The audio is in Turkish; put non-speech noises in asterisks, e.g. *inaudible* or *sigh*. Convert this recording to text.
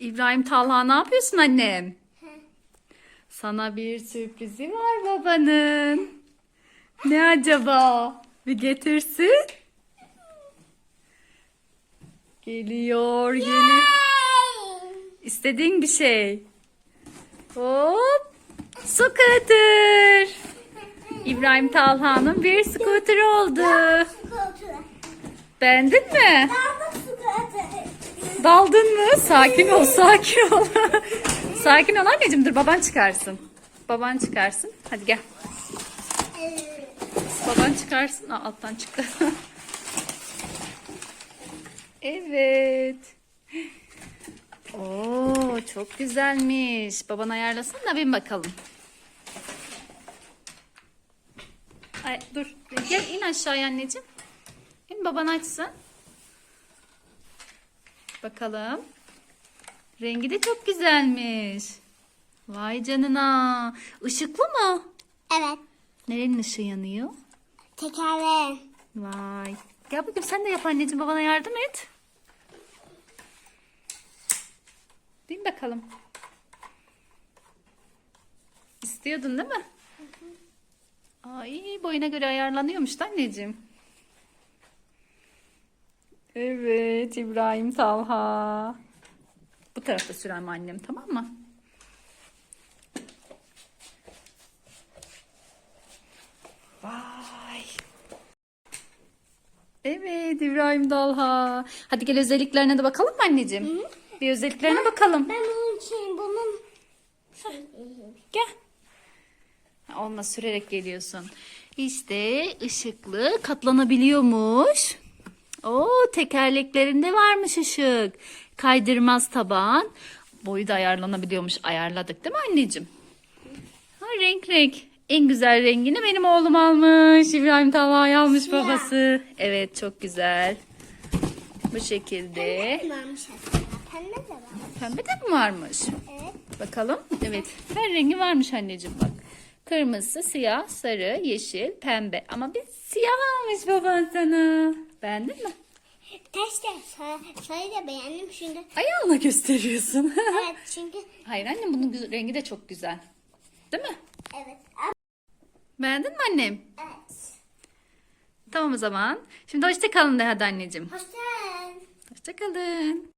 İbrahim Talha ne yapıyorsun annem? Sana bir sürprizi var babanın. Ne acaba? Bir getirsin. Geliyor, geliyor. İstediğin bir şey. Hop. Scooter. İbrahim Talha'nın bir scooter oldu. Beğendin mi? Daldın mı? Sakin ol, sakin ol. *laughs* sakin ol anneciğim. Dur baban çıkarsın. Baban çıkarsın. Hadi gel. Baban çıkarsın. Aa, alttan çıktı. *laughs* evet. Oo, çok güzelmiş. Baban ayarlasın da bin bakalım. Ay, dur. Gel in aşağıya anneciğim. İn baban açsın. Bakalım. Rengi de çok güzelmiş. Vay canına. Işıklı mı? Evet. Nerenin ışığı yanıyor? Tekerleğim. Vay. Gel bakayım sen de yap anneciğim babana yardım et. Değil mi bakalım? İstiyordun değil mi? Ay boyuna göre ayarlanıyormuş da anneciğim. Evet İbrahim Talha. Bu tarafta sürem annem tamam mı? Vay. Evet İbrahim Dalha. Hadi gel özelliklerine de bakalım mı anneciğim? Bir özelliklerine bakalım. Ben onun için bunun Gel. Olmaz sürerek geliyorsun. İşte ışıklı katlanabiliyormuş. Oo tekerleklerinde varmış ışık. Kaydırmaz taban. Boyu da ayarlanabiliyormuş. Ayarladık değil mi anneciğim? Ha, renk renk. En güzel rengini benim oğlum almış. İbrahim Talha'yı almış babası. Evet çok güzel. Bu şekilde. varmış aslında. Pembe de var. Pembe de mi varmış? Evet. Bakalım. Evet. Her rengi varmış anneciğim bak. Kırmızı, siyah, sarı, yeşil, pembe. Ama bir siyah almış baban sana. Beğendin mi? Teste sarı, sarıyı da beğendim şimdi. Ayağınla gösteriyorsun. *laughs* Evet çünkü Hayır annem bunun rengi de çok güzel. Değil mi? evet. Beğendin mi annem? Evet. Tamam o zaman. Şimdi hoşça kalın de hadi anneciğim. Hoşçakalın. Hoşça kalın.